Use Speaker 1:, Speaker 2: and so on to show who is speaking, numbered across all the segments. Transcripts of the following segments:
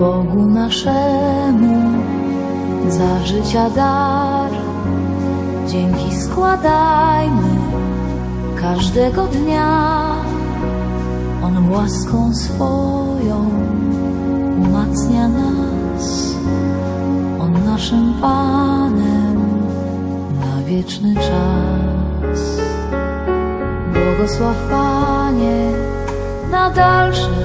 Speaker 1: Bogu naszemu za życia dar. Dzięki składajmy każdego dnia. On łaską swoją umacnia nas. On naszym Panem na wieczny czas. Błogosław Panie na dalsze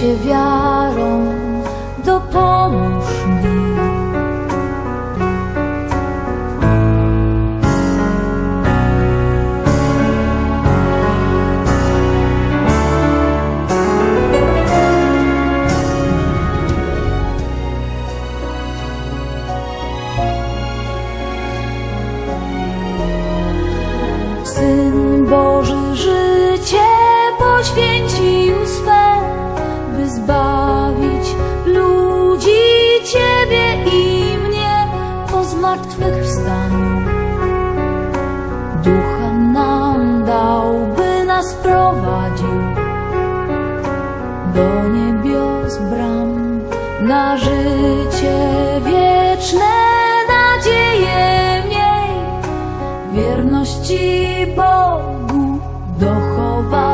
Speaker 1: się wiarą, dopomóż do niebios bram na życie wieczne nadzieję miej wierności Bogu dochowa